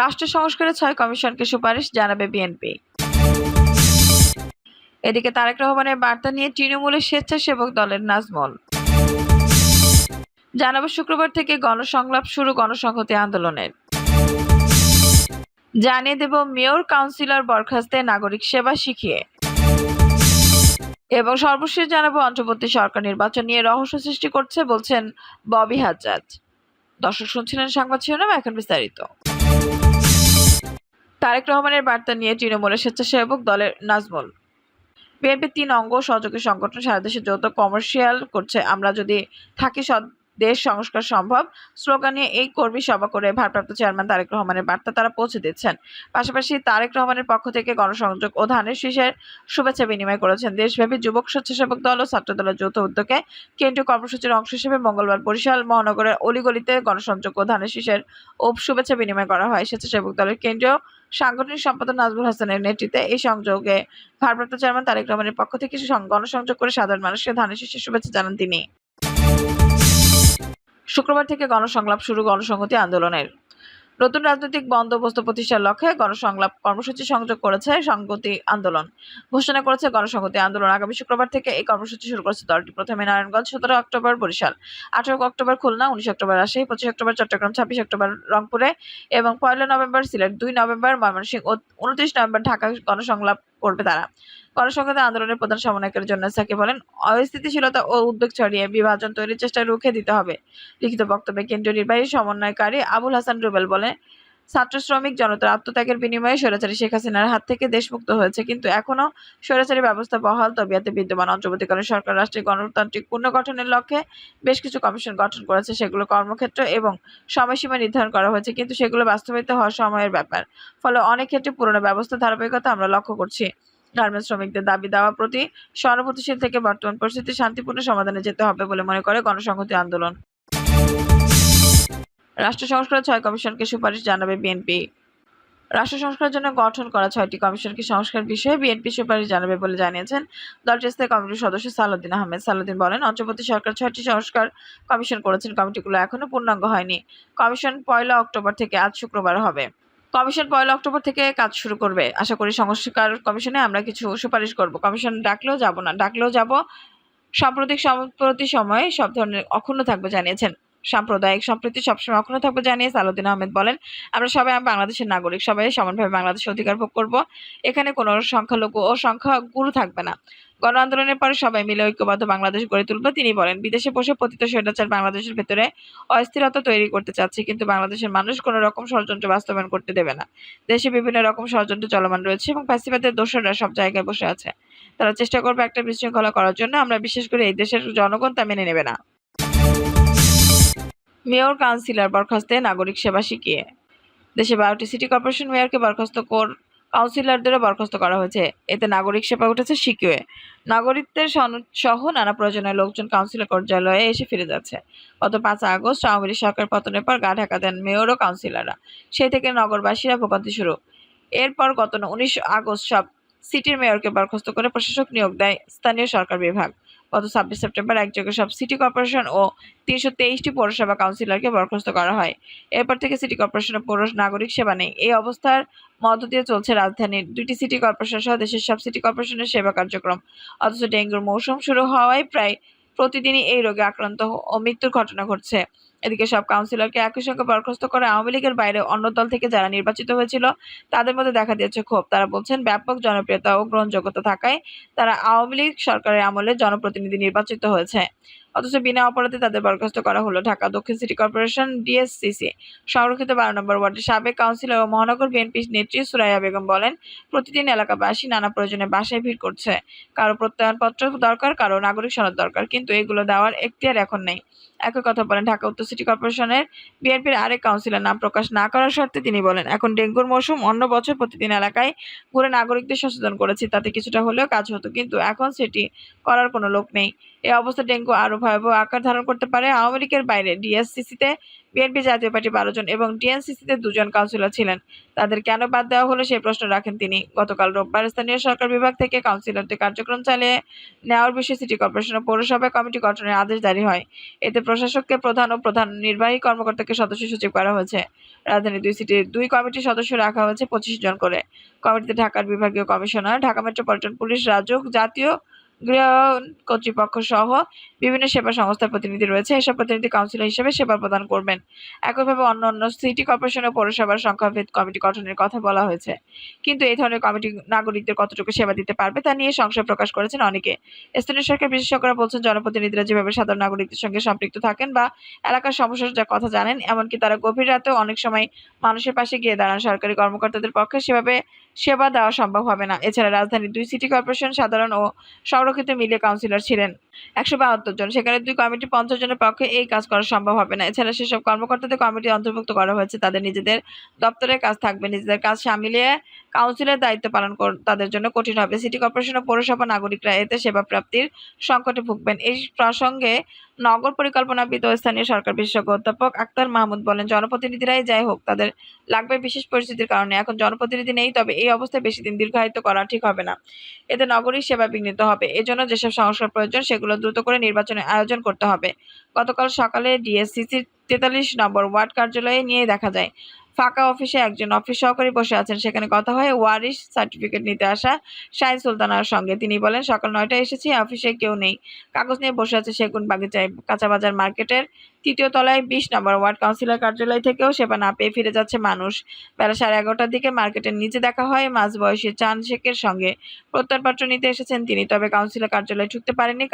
রাষ্ট্র সংস্কারের ছয় কমিশনকে সুপারিশ জানাবে বিএনপি। এদিকে তারেক রহমানের বার্তা নিয়ে তৃণমূলের স্বেচ্ছাসেবক দলের নাজমল। জানাব শুক্রবার থেকে গণসংলাপ শুরু গণসংহতি আন্দোলনের। জানিয়ে দেব মেয়র, কাউন্সিলর বরখাস্তে নাগরিক সেবা শিখিয়ে। এবং সর্বশেষ জানাব অন্তর্বর্তী সরকার নির্বাচন নিয়ে রহস্য সৃষ্টি করছে, বলছেন ববি হাজ্জাজ। দর্শক শুনছিলেন সংবাদ শিরোনাম, এখন বিস্তারিত। তারেক রহমানের বার্তা নিয়ে তৃণমূলের স্বেচ্ছাসেবক দলের নাজমুল। বিএনপির তিন অঙ্গ সহযোগী সংগঠন সারা দেশে যৌথ কমার্শিয়াল করছে। আমরা যদি থাকি দেশ সংস্কার সম্ভব, স্লোগান নিয়ে এই কর্মী সভা করে ভারপ্রাপ্ত চেয়ারম্যান তারেক রহমানের বার্তা তারা পৌঁছে দিচ্ছেন। পাশাপাশি তারেক রহমানের পক্ষ থেকে গণসংযোগ ও ধানের শীষের শুভেচ্ছা বিনিময় করেছেন। দেশব্যাপী যুবক স্বেচ্ছাসেবক দল ও ছাত্র দলের যৌথ উদ্যোগে কেন্দ্রীয় কর্মসূচির অংশ হিসেবে মঙ্গলবার বরিশাল মহানগরের অলিগলিতে গণসংযোগ ও ধানের শীষের ও শুভেচ্ছা বিনিময় করা হয়। স্বেচ্ছাসেবক দলের কেন্দ্রীয় সাংগঠনিক সম্পাদক নাজমুল হাসানের নেতৃত্বে এই সংযোগে ভারপ্রাপ্ত চেয়ারম্যান তারেক রহমানের পক্ষ থেকে গণসংযোগ করে সাধারণ মানুষকে ধানের শীর্ষে শুভেচ্ছা জানান তিনি। শুক্রবার থেকে গণসংলাপ শুরু, গণসংহতি আন্দোলনের। নতুন রাজনৈতিক বন্দোবস্ত প্রতিষ্ঠার লক্ষ্যে গণসংলাপ কর্মসূচি সংযোগ করেছে সংগতি আন্দোলন। ঘোষণা করেছে গণসংগতি আন্দোলন। আগামী শুক্রবার থেকে এই কর্মসূচি শুরু করেছে দলটি। প্রথমে নারায়ণগঞ্জ, সতেরো অক্টোবর, বরিশাল। আঠারো অক্টোবর, খুলনা, উনিশ অক্টোবর, রাজশাহী, পঁচিশ অক্টোবর, চট্টগ্রাম, ছাব্বিশ অক্টোবর, রংপুরে এবং পয়লা নভেম্বর, সিলেট। দুই নভেম্বর, ময়মনসিংহ উনত্রিশ নভেম্বর, ঢাকা গণসংলাপ করবে তারা। গণসংহতি আন্দোলনের প্রধান সমন্বয়কের জন্য সাকি বলেন, অস্থিতিশীলতা ও উদ্যোগ ছড়িয়ে বিভাজন তৈরির চেষ্টা রুখে দিতে হবে। লিখিত বক্তব্যে কেন্দ্রীয় নির্বাহী সমন্বয়কারী আবুল হাসান রুবেল বলেন ছাত্র শ্রমিক জনতার আত্মত্যাগের বিনিময়ে স্বৈরাচারী শেখ হাসিনার হাত থেকে দেশমুক্ত হয়েছে, কিন্তু এখনও স্বৈরাচারী ব্যবস্থা বহাল তবিয়াতে বিদ্যমান অন্তর্বর্তীকালীন সরকার রাষ্ট্রের গণতান্ত্রিক পুনর্গঠনের লক্ষ্যে বেশ কিছু কমিশন গঠন করেছে, সেগুলো কর্মক্ষেত্র এবং সময়সীমা নির্ধারণ করা হয়েছে, কিন্তু সেগুলো বাস্তবায়িত হওয়ার সময়ের ব্যাপার। ফলে অনেক ক্ষেত্রে পুরনো ব্যবস্থা ধারাবাহিকতা আমরা লক্ষ্য করছি। গার্মেন্টস শ্রমিকদের দাবি দেওয়া প্রতি সহানুভূতিশীল থেকে বর্তমান পরিস্থিতি শান্তিপূর্ণ সমাধানে যেতে হবে বলে মনে করে গণসংহতি আন্দোলন। রাষ্ট্র সংস্কার ছয় কমিশনকে সুপারিশ জানাবে বিএনপি। রাষ্ট্র সংস্কারের জন্য গঠন করা ছয়টি কমিশনকে সংস্কার বিষয়ে বিএনপি সুপারিশ জানাবে বলে জানিয়েছেন দলটির স্থায়ী কমিটির সদস্য সালাউদ্দিন আহমেদ। সালাউদ্দিন বলেন, অন্তর্বর্তী সরকার ছয়টি সংস্কার কমিশন করেছেন, কমিটিগুলো এখনও পূর্ণাঙ্গ হয়নি। কমিশন পয়লা অক্টোবর থেকে আজ শুক্রবার হবে। কমিশন পয়লা অক্টোবর থেকে কাজ শুরু করবে। আশা করি সংস্কার কমিশনে আমরা কিছু সুপারিশ করব। কমিশন ডাকলেও যাব না, ডাকলেও যাব। সাম্প্রতিক সম্প্রতি সময়ে সব ধরনের অক্ষুণ্ণ থাকবে জানিয়েছেন সাম্প্রদায়িক সম্প্রীতি সবসময় অক্ষুণ্ণ থাকবে জানিয়ে সালাউদ্দিন আহমেদ বলেন, আমরা সবাই বাংলাদেশের নাগরিক, সবাই সমানভাবে বাংলাদেশের অধিকার ভোগ করব। এখানে কোনো সংখ্যালঘু ও সংখ্যাগুরু থাকবে না। গণ আন্দোলনের পরে সবাই মিলে ঐক্যবদ্ধ বাংলাদেশ গড়ে তুলব। তিনি বলেন, বিদেশে বসে পতিত স্বৈরাচার বাংলাদেশের ভেতরে অস্থিরতা তৈরি করতে চাচ্ছে, কিন্তু বাংলাদেশের মানুষ কোনো রকম ষড়যন্ত্র বাস্তবায়ন করতে দেবে না। দেশে বিভিন্ন রকম ষড়যন্ত্র চলমান রয়েছে এবং ফ্যাসিবাদের দোষররা সব জায়গায় বসে আছে। তারা চেষ্টা করবে একটা বিশৃঙ্খলা করার জন্য। আমরা বিশেষ করে এই দেশের জনগণ তা মেনে নেবে না। মেয়র, কাউন্সিলর বরখাস্তে নাগরিক সেবা শিখিয়ে। দেশে বারোটি সিটি কর্পোরেশন মেয়রকে বরখাস্ত কর কাউন্সিলরদেরও বরখাস্ত করা হয়েছে। এতে নাগরিক সেবা উঠেছে শিকিয়ে নাগরিকদের সহ নানা প্রয়োজনীয় লোকজন কাউন্সিলর কার্যালয়ে এসে ফিরে যাচ্ছে। গত পাঁচ আগস্ট আওয়ামী লীগ সরকার পতনের পর গা ঢাকা দেন মেয়র ও কাউন্সিলররা। সেই থেকে নগরবাসীরা ভোগান্তি শুরু। এরপর গত উনিশ আগস্ট সব সিটির মেয়রকে বরখাস্ত করে প্রশাসক নিয়োগ দেয় স্থানীয় সরকার বিভাগ। গত ছাব্বিশ সেপ্টেম্বর একযোগে সব সিটি কর্পোরেশন ও তিনশো তেইশটি পৌরসভা কাউন্সিলরকে বরখাস্ত করা হয়। এরপর থেকে সিটি কর্পোরেশনের পৌর নাগরিক সেবা নেই। এই অবস্থার মধ্য দিয়ে চলছে রাজধানীর দুটি সিটি কর্পোরেশন সহ দেশের সব সিটি কর্পোরেশনের সেবা কার্যক্রম। অথচ ডেঙ্গুর মৌসুম শুরু হওয়ায় প্রায় প্রতিদিনই এই রোগে আক্রান্ত ও মৃত্যুর ঘটনা ঘটছে। এদিকে সব কাউন্সিলরকে একই সঙ্গে বরখাস্ত করে আওয়ামী লীগের বাইরে অন্য দল থেকে যারা নির্বাচিত হয়েছিল, তাদের মধ্যে দেখা দিয়েছে ক্ষোভ। তারা বলছেন, ব্যাপক জনপ্রিয়তা ও গ্রহণযোগ্যতা থাকায় তারা আওয়ামী লীগ সরকারের আমলে জনপ্রতিনিধি নির্বাচিত হয়েছে। অথচ বিনা অপরাধে তাদের বরখাস্ত করা হলো ঢাকা দক্ষিণ সিটি কর্পোরেশন ডিএসসিসি। সংরক্ষিত বারো নম্বর ওয়ার্ডের সাবেক কাউন্সিলর ও মহানগর বিএনপি নেত্রী সুরাইয়া বেগম বলেন, প্রতিদিন এলাকাবাসী নানা প্রয়োজনে বাসায় ভিড় করছে। কারও প্রত্যয়নপত্র দরকার, কারও নাগরিক সনদ দরকার, কিন্তু এগুলো দেওয়ার এখতিয়ার এখন নেই। একই কথা বলেন ঢাকা উত্তর সিটি কর্পোরেশনের বিএনপির আরেক কাউন্সিলর, নাম প্রকাশ না করার শর্তে তিনি বলেন, এখন ডেঙ্গুর মৌসুম, অন্য বছর প্রতিদিন এলাকায় ঘুরে নাগরিকদের সচেতন করেছি, তাতে কিছুটা হলেও কাজ হতো, কিন্তু এখন সেটি করার কোনো লোক নেই। এই অবস্থা ডেঙ্গু আরও ভয়াবহ আকার ধারণ করতে পারে। আওয়ামী লীগের বাইরে ডিএসসিসিতে বিএনপি জাতীয় পার্টি বারো জন এবং ডিএনসিসিতে দুজন কাউন্সিলর ছিলেন। তাদের কেন বাদ দেওয়া হলো সেই প্রশ্ন রাখেন তিনি। গতকাল রোববার স্থানীয় সরকার বিভাগ থেকে কাউন্সিলরদের কার্যক্রম চালিয়ে নেওয়ার বিষয়ে সিটি কর্পোরেশন ও পৌরসভা কমিটি গঠনের আদেশ জারি হয়। এতে প্রশাসককে প্রধান ও প্রধান নির্বাহী কর্মকর্তাকে সদস্য সচিব করা হয়েছে। রাজধানী দুই সিটির দুই কমিটির সদস্য রাখা হয়েছে পঁচিশ জন করে। কমিটিতে ঢাকার বিভাগীয় commissioner, Dhaka metropolitan police Rajuk জাতীয় গৃহ কর্তৃপক্ষ সহ বিভিন্ন সেবা সংস্থার প্রতিনিধি রয়েছে। এসব প্রতিনিধি কাউন্সিলর হিসেবে সেবা প্রদান করবেন। একইভাবে অন্য অন্য সিটি কর্পোরেশন ও পৌরসভার সংখ্যাভেদ কমিটি গঠনের কথা বলা হয়েছে। কিন্তু এই ধরনের কমিটি নাগরিকদের কতটুকু সেবা দিতে পারবে তা নিয়ে সংশয় প্রকাশ করেছেন অনেকে। স্থানীয় সরকার বিশেষজ্ঞরা বলছেন, জনপ্রতিনিধিরা যেভাবে সাধারণ নাগরিকদের সঙ্গে সম্পৃক্ত থাকেন বা এলাকার সমস্যার যা কথা জানেন, এমনকি তারা গভীর রাতেও অনেক সময় মানুষের পাশে গিয়ে দাঁড়ান। সরকারি কর্মকর্তাদের পক্ষে সেভাবে সেবা দেওয়া সম্ভব হবে না। এছাড়া রাজধানীর দুই সিটি কর্পোরেশন সাধারণ ও সংরক্ষিত মিলিয়ে কাউন্সিলর ছিলেন একশো বাহাত্তর জন। সেখানে দুই কমিটি পঞ্চাশ জনের পক্ষে এই কাজ করা সম্ভব হবে না। এছাড়া সেসব কর্মকর্তাদের কমিটি অন্তর্ভুক্ত করা হয়েছে। তাদের নিজেদের দপ্তরের কাজ থাকবে। নিজেদের কাজ সামিলিয়ে কাউন্সিলের দায়িত্ব পালন কর- তাদের জন্য কঠিন হবে। সিটি কর্পোরেশন ও পৌরসভা নাগরিকরা এতে সেবা প্রাপ্তির সংকটে ভুগবেন। এই প্রসঙ্গে নগর পরিকল্পনাবিদ ও স্থানীয় সরকার বিশেষজ্ঞ অধ্যাপক আক্তার মাহমুদ বলেন, জনপ্রতিনিধিরাই যাই হোক, তাদের লাগবে বিশেষ পরিস্থিতির কারণে। এখন জনপ্রতিনিধি নেই, তবে এই অবস্থায় বেশি দিন দীর্ঘায়িত করা ঠিক হবে না। এতে নগরীর সেবা বিঘ্নিত হবে। এজন্য যেসব সংস্কার প্রয়োজন, সেগুলো দ্রুত করে নির্বাচনের আয়োজন করতে হবে। গতকাল সকালে ডিএসসিসির তেতাল্লিশ নম্বর ওয়ার্ড কার্যালয়ে নিয়ে দেখা যায় ফাঁকা অফিসে একজন অফিস সহকারী বসে আছেন। সেখানে কথা হয় ওয়ারিশ সার্টিফিকেট নিতে আসা শাহিন সুলতানার সঙ্গে। তিনি বলেন, সকাল নয়টায় এসেছি, অফিসে কেউ নেই। কাগজ নিয়ে বসে আছে সেগুন বাগিচায় কাঁচাবাজার মার্কেটের তৃতীয় তলায় বিশ নম্বর ওয়ার্ড কাউন্সিলর কার্যালয় থেকেও সেবা না পেয়ে ফিরে যাচ্ছে মানুষ। বেলা সাড়ে এগারোটার দিকে মার্কেটের নিচে দেখা হয় মাঝবয়সী চাঁদ শেখের সঙ্গে। প্রত্যয়পত্র নিতে এসেছেন তিনি, তবে কাউন্সিলর কার্যালয়ে ঢুকতে পারেননি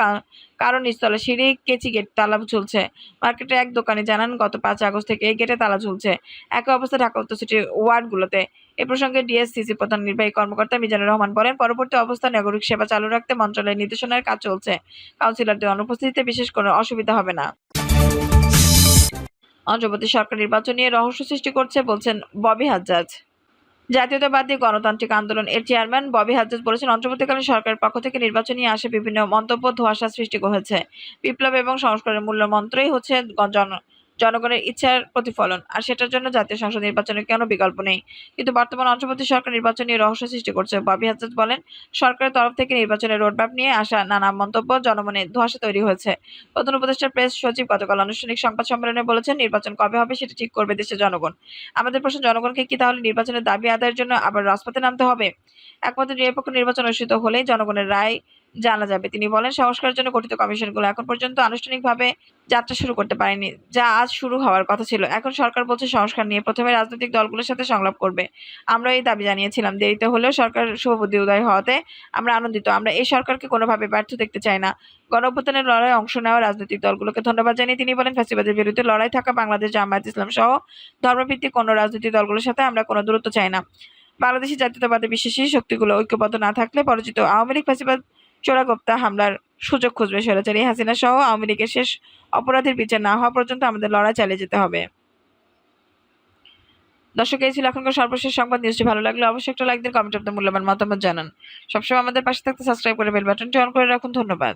কারণ নিচতলা সিঁড়ি, কেচি গেট, তালা ঝুলছে। মার্কেটের এক দোকানে জানান, গত পাঁচ আগস্ট থেকে এই গেটে তালা ঝুলছে। একই অবস্থা ঢাকা উত্তর সিটির ওয়ার্ডগুলোতে। এ প্রসঙ্গে ডিএসসিসি প্রধান নির্বাহী কর্মকর্তা মিজানুর রহমান বলেন, পরবর্তী অবস্থায় নাগরিক সেবা চালু রাখতে মন্ত্রণালয়ের নির্দেশনার কাজ চলছে। কাউন্সিলরদের অনুপস্থিতিতে বিশেষ কোনো অসুবিধা হবে না। অন্তর্বর্তী সরকার নির্বাচন নিয়ে রহস্য সৃষ্টি করছে, বলছেন ববি হাজ্জাজ। জাতীয়তাবাদী গণতান্ত্রিক আন্দোলন এর চেয়ারম্যান ববি হাজ্জাজ বলেছেন অন্তর্বর্তীকালীন সরকারের পক্ষ থেকে নির্বাচন নিয়ে আসে বিভিন্ন মন্তব্য ধোঁয়াশা সৃষ্টি হয়েছে বিপ্লব এবং সংস্কারের মূল্য মন্ত্রই হচ্ছে জনগণের ইচ্ছার প্রতিফলন। আর সেটার জন্য জাতীয় সংসদ নির্বাচনের কোনো বিকল্প নেই? কিন্তু বর্তমান অন্তর্বর্তী সরকার নির্বাচন নিয়ে রহস্য সৃষ্টি করছে। ববি হাজ্জাজ বলেন, সরকারের তরফ থেকে নির্বাচনের রোডম্যাপ নিয়ে আসা নানা মন্তব্য জনমনে ধোঁয়াশা তৈরি হয়েছে। প্রধান উপদেষ্টার প্রেস সচিব গতকাল আনুষ্ঠানিক সংবাদ সম্মেলনে বলেছেন, নির্বাচন কবে হবে সেটা ঠিক করবে দেশের জনগণ। আমাদের প্রশ্ন, জনগণকে কি তাহলে নির্বাচনের দাবি আদায়ের জন্য আবার রাজপথে নামতে হবে? একমাত্র নিরপেক্ষ নির্বাচন অনুষ্ঠিত হলেই জনগণের রায় জানা যাবে। তিনি বলেন সংস্কারের জন্য গঠিত কমিশনগুলো এখন পর্যন্ত আনুষ্ঠানিকভাবে যাত্রা শুরু করতে পারেনি, যা আজ শুরু হওয়ার কথা ছিল। এখন সরকার বলছে, সংস্কার নিয়ে প্রথমে রাজনৈতিক দলগুলোর সাথে সংলাপ করবে। আমরা এই দাবি জানিয়েছিলাম, দেরিতে হলেও সরকার শুভবুদ্ধি উদয় হওয়াতে আমরা আনন্দিত। আমরা এই সরকারকে কোনোভাবে ব্যর্থ দেখতে চাই না। গণঅভ্যুত্থানের লড়াইয়ে অংশ নেওয়া রাজনৈতিক দলগুলোকে ধন্যবাদ জানিয়ে তিনি বলেন, ফ্যাসিবাদের বিরুদ্ধে লড়াই থাকা বাংলাদেশ, জামায়াত ইসলাম সহ ধর্মভিত্তিক কোনো রাজনৈতিক দলগুলোর সাথে আমরা কোনো দূরত্ব চাই না। বাংলাদেশি জাতীয়তাবাদে বিশ্বাসী শক্তিগুলো ঐক্যবদ্ধ না থাকলে পরাজিত আওয়ামী লীগ, ফ্যাসিবাদ চোরাগোপ্তা হামলার সুযোগ খুঁজবে স্বৈরাচারী হাসিনা সহ আওয়ামী লীগের শেষ অপরাধের বিচার না হওয়া পর্যন্ত আমাদের লড়াই চালিয়ে যেতে হবে। দর্শক, এই ছিল এখনকার সর্বশেষ সংবাদ। নিউজটি ভালো লাগলে অবশ্যই একটা লাইক দিন কমেন্ট আপনার মূল্যবান মতামত জানান। সবসময় আমাদের পাশে থাকতে সাবস্ক্রাইব করে বেল বাটনটি অন করে রাখুন। ধন্যবাদ।